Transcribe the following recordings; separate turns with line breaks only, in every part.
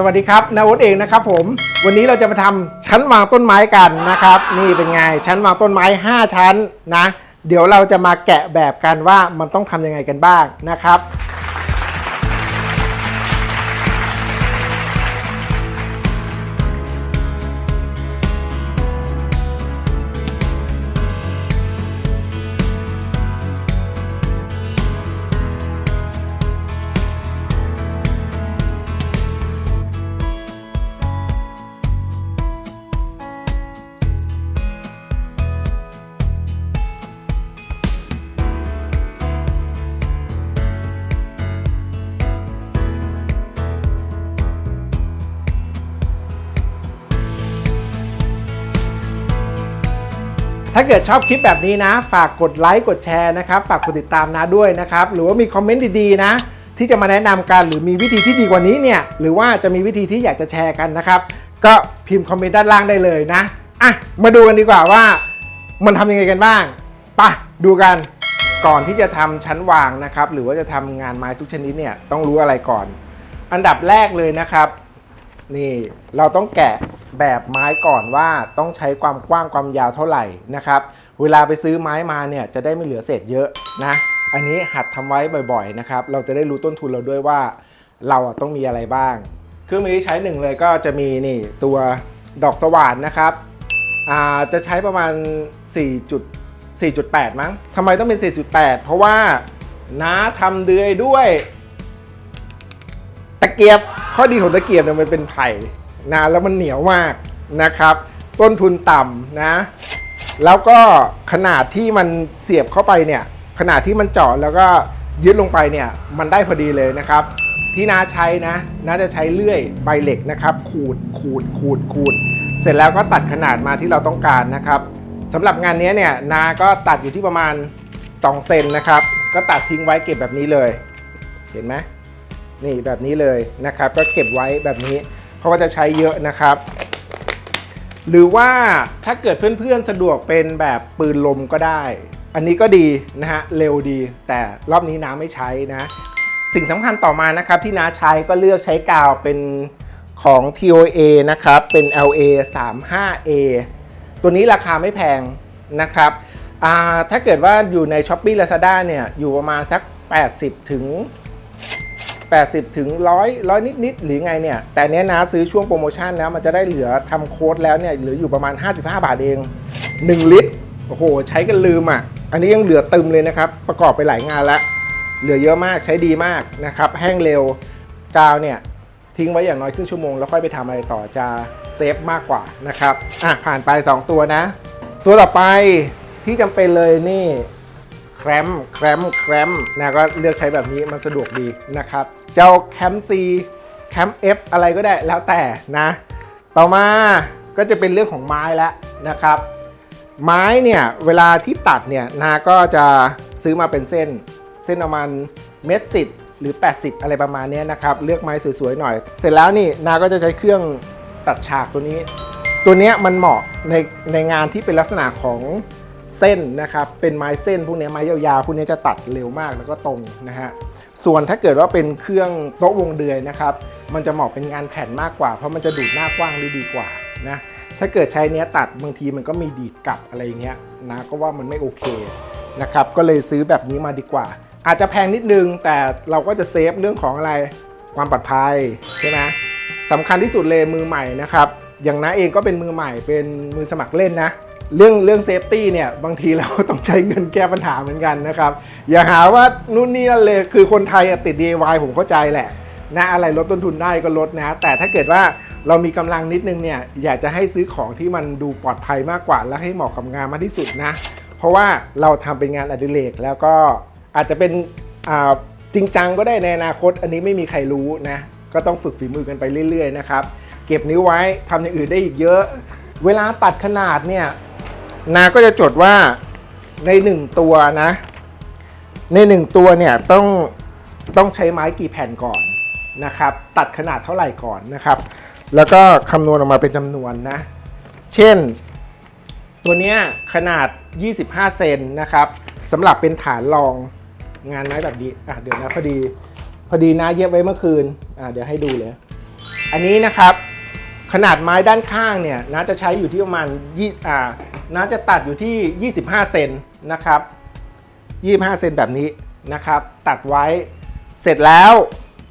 สวัสดีครับนาวุฒเองนะครับผม วันนี้เราจะมาทำชั้นวางต้นไม้กันนะครับ นี่เป็นไงชั้นวางต้นไม้ 5 ชั้นนะ เดี๋ยวเราจะมาแกะแบบกันว่ามันต้องทำยังไงกันบ้างนะครับ ถ้าเกิดชอบคลิปแบบนี้นะ ฝากกดไลค์กดแชร์นะครับ ฝากกดติดตามนะด้วยนะครับ หรือว่ามีคอมเมนต์ดีๆนะ ที่จะมาแนะนำกันหรือมีวิธีที่ดีกว่านี้เนี่ย หรือว่าจะมีวิธีที่อยากจะแชร์กันนะครับ ก็พิมพ์คอมเมนต์ด้านล่างได้เลยนะอะมาดูกันดีกว่าว่า มันทำยังไงกันบ้างปะดูกันก่อนที่จะทำชั้นวางนะครับ หรือว่าจะทำงานไม้ทุกชนิดเนี่ยต้องรู้อะไรก่อน อันดับแรกเลยนะครับ นี่เราต้องแกะ แบบไม้ก่อนว่าต้องใช้ความกว้างความยาวเท่าไหร่นะครับเวลาไปซื้อไม้มาเนี่ยจะได้ไม่เหลือเศษเยอะนะอันนี้หัดทำไว้บ่อยๆนะครับเราจะได้รู้ต้นทุนเราด้วยว่า เราต้องมีอะไรบ้าง เครื่องมือที่ใช้หนึ่งเลยก็จะมีนี่ตัวดอกสว่านนะครับจะใช้ประมาณ4จุด4.8 มั้งทำไมต้องเป็น 4.8 เพราะว่าน้าทำเดือยด้วย ตะเกียบข้อดีของตะเกียบเนี่ยมันเป็นไผ่ นะแล้วมันเหนียวมากนะครับ ต้นทุนต่ำนะ แล้วก็ขนาดที่มันเสียบเข้าไปเนี่ยขนาดที่มันเจาะแล้วก็ยึดลงไปเนี่ยมันได้พอดีเลยนะครับ ที่นาใช้นะน้าจะใช้เลื่อยใบเหล็กนะครับ ขูดขูดขูดขูด เสร็จแล้วก็ตัดขนาดมาที่เราต้องการนะครับสำหรับงานนี้เนี่ยนาก็ตัดอยู่ที่ประมาณ 2 เซนนะครับ ก็ตัดทิ้งไว้เก็บแบบนี้เลย เห็นไหมนี่แบบนี้เลยนะครับ ก็เก็บไว้แบบนี้ ราะว่าจะใช้เยอะนะครับ หรือว่าถ้าเกิดเพื่อนๆสะดวกเป็นแบบปืนลมก็ได้ อันนี้ก็ดีนะฮะเร็วดี แต่รอบนี้น้าไม่ใช้นะ สิ่งสำคัญต่อมานะครับที่น้าใช้ก็เลือกใช้กาวเป็นของ TOA นะครับ เป็น LA 35A ตัวนี้ราคาไม่แพงนะครับ ถ้าเกิดว่าอยู่ใน s h อ p e e Lazada เนี่ย อยู่ประมาณสัก 80 ถึง 80 ถึง 100 100 นิดๆหรือไงเนี่ย แต่เนี้ยนะซื้อช่วงโปรโมชั่นแล้วมันจะได้เหลือทำโค้ดแล้วเนี่ยเหลืออยู่ประมาณ 55 บาทเอง 1 ลิตร โอ้โห ใช้กันลืมอะ อันนี้ยังเหลือตึมเลยนะครับ ประกอบไปหลายงานแล้ว เหลือเยอะมากใช้ดีมากนะครับ แห้งเร็วกาวเนี่ยทิ้งไว้อย่างน้อยครึ่งชั่วโมงแล้วค่อยไปทำอะไรต่อจะเซฟมากกว่านะครับอะผ่านไป 2 ตัวนะ ตัวต่อไปที่จำเป็นเลยนี่แครมแครมแครมนะก็เลือกใช้แบบนี้มันสะดวกดีนะครับ เจ้าแคมซีแคม F อะไรก็ได้แล้วแต่นะ ต่อมาก็จะเป็นเรื่องของไม้แล้วนะครับ ไม้เนี่ยเวลาที่ตัดเนี่ยนาก็จะซื้อมาเป็นเส้น เส้นประมาณเมตรสิบหรือ 80 อะไรประมาณนี้นะครับ เลือกไม้สวยๆหน่อย เสร็จแล้วนี่นาก็จะใช้เครื่องตัดฉากตัวนี้ ตัวนี้มันเหมาะในในงานที่เป็นลักษณะของ เส้นนะครับ เป็นไม้เส้นพวกนี้ไม้ยาวๆพวกนี้จะตัดเร็วมากแล้วก็ตรงนะฮะส่วนถ้าเกิดว่าเป็นเครื่องโต๊ะวงเดือยนะครับ มันจะเหมาะเป็นงานแผ่นมากกว่า เพราะมันจะดูดหน้ากว้างได้ดีกว่านะถ้าเกิดใช้เนี้ยตัดบางทีมันก็มีดีดกลับอะไรเงี้ยนะก็ว่ามันไม่โอเคนะครับก็เลยซื้อแบบนี้มาดีกว่า อาจจะแพงนิดนึงแต่เราก็จะเซฟเรื่องของอะไรความปลอดภัยใช่ไหมสำคัญที่สุดเลยมือใหม่นะครับอย่างน้าเองก็เป็นมือใหม่เป็นมือสมัครเล่นนะ เรื่องเรื่องเซฟตี้เนี่ยบางทีเราต้องใช้เงินแก้ปัญหาเหมือนกันนะครับ อย่าหาว่านู่นนี่นั่นเลยคือคนไทยติด DIY ผมเข้าใจแหละนะอะไรลดต้นทุนได้ก็ลดนะ แต่ถ้าเกิดว่าเรามีกำลังนิดนึงเนี่ยอยากจะให้ซื้อของที่มันดูปลอดภัยมากกว่า และให้เหมาะกับงานมากที่สุดนะ เพราะว่าเราทำเป็นงานอดิเรกแล้วก็อาจจะเป็นจริงจังก็ได้ในอนาคต อันนี้ไม่มีใครรู้นะ ก็ต้องฝึกฝีมือกันไปเรื่อยๆนะครับ เก็บนิ้วไว้ทำอย่างอื่นได้อีกเยอะ เวลาตัดขนาดเนี่ย นาก็จะจดว่าในหนึ่งตัวนะ ในหนึ่งตัวเนี่ยต้องต้องใช้ไม้กี่แผ่นก่อนนะครับ ตัดขนาดเท่าไหร่ก่อนนะครับ แล้วก็คำนวณออกมาเป็นจำนวนนะ เช่น ตัวเนี้ยขนาด 25 เซนนะครับสำหรับเป็นฐานรองงานไม้แบบนี้อะเดี๋ยวนะพอดีพอดีนะเย็บไว้เมื่อคืนอะเดี๋ยวให้ดูเลย อันนี้นะครับ ขนาดไม้ด้านข้างเนี่ยน่าจะใช้อยู่ที่ประมาณยี่อ่าน่าจะตัดอยู่ที่ 25 เซนนะครับ25 เซนแบบนี้นะครับ ตัดไว้เสร็จแล้ว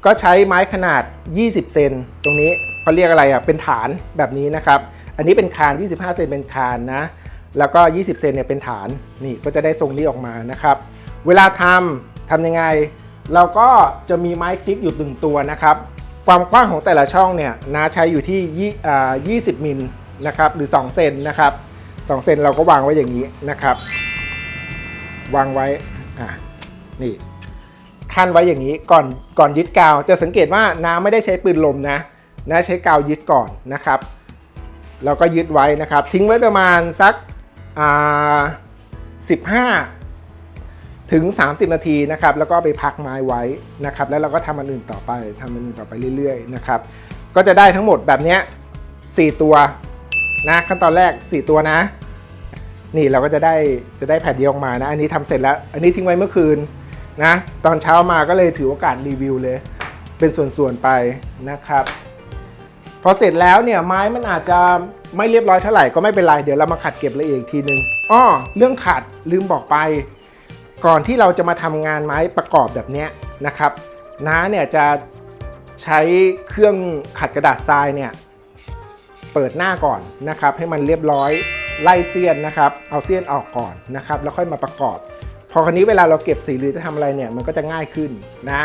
ก็ใช้ไม้ขนาด 20 เซนตรงนี้เขาเรียกอะไรอะเป็นฐานแบบนี้นะครับ อันนี้เป็นคาน 25 เซนเป็นคานนะ แล้วก็ 20 เซนเนี่ยเป็นฐานนี่ก็จะได้ทรงนี้ออกมานะครับ เวลาทำทำยังไง เราก็จะมีไม้คลิกอยู่ตึงตัวนะครับ ความกว้างของแต่ละช่องเนี่ยนาใช้อยู่ที่ยี่อ่า20มิลนะครับหรือ 2 เซนนะครับ2เซนเราก็วางไว้อย่างนี้นะครับ วางไว้อ่านี่ขั้นไว้อย่างนี้ก่อนก่อนยึดกาว จะสังเกตว่าน้าไม่ได้ใช้ปืนลมนะนาใช้กาวยึดก่อนนะครับเราก็ยึดไว้นะครับ ทิ้งไว้ประมาณสักอ่า15 ถึง 30 นาทีนะครับแล้วก็ไปพักไม้ไว้นะครับแล้วเราก็ทำอันอื่นต่อไปทำอันอื่นต่อไปเรื่อยๆนะครับก็จะได้ทั้งหมดแบบนี้4ตัวนะขั้นตอนแรก 4 ตัวนะ นี่เราก็จะได้จะได้แผ่นเดียวออกมานะอันนี้ทำเสร็จแล้ว อันนี้ทิ้งไว้เมื่อคืนนะตอนเช้ามาก็เลยถือโอกาสรีวิวเลย เป็นส่วนๆไปนะครับ พอเสร็จแล้วเนี่ยไม้มันอาจจะไม่เรียบร้อยเท่าไหร่ก็ไม่เป็นไรเดี๋ยวเรามาขัดเก็บละเอียดอีกทีนึงอ้อเรื่องขัดลืมบอกไป ก่อนที่เราจะมาทำงานไม้ประกอบแบบนี้นะครับน้าเนี่ยจะใช้เครื่องขัดกระดาษทรายเนี่ยเปิดหน้าก่อนนะครับ ให้มันเรียบร้อยไล่เสี้ยนนะครับ เอาเสี้ยนออกก่อนนะครับ แล้วค่อยมาประกอบ พอคราวนี้เวลาเราเก็บสีหรือจะทำอะไรเนี่ยมันก็จะง่ายขึ้นนะ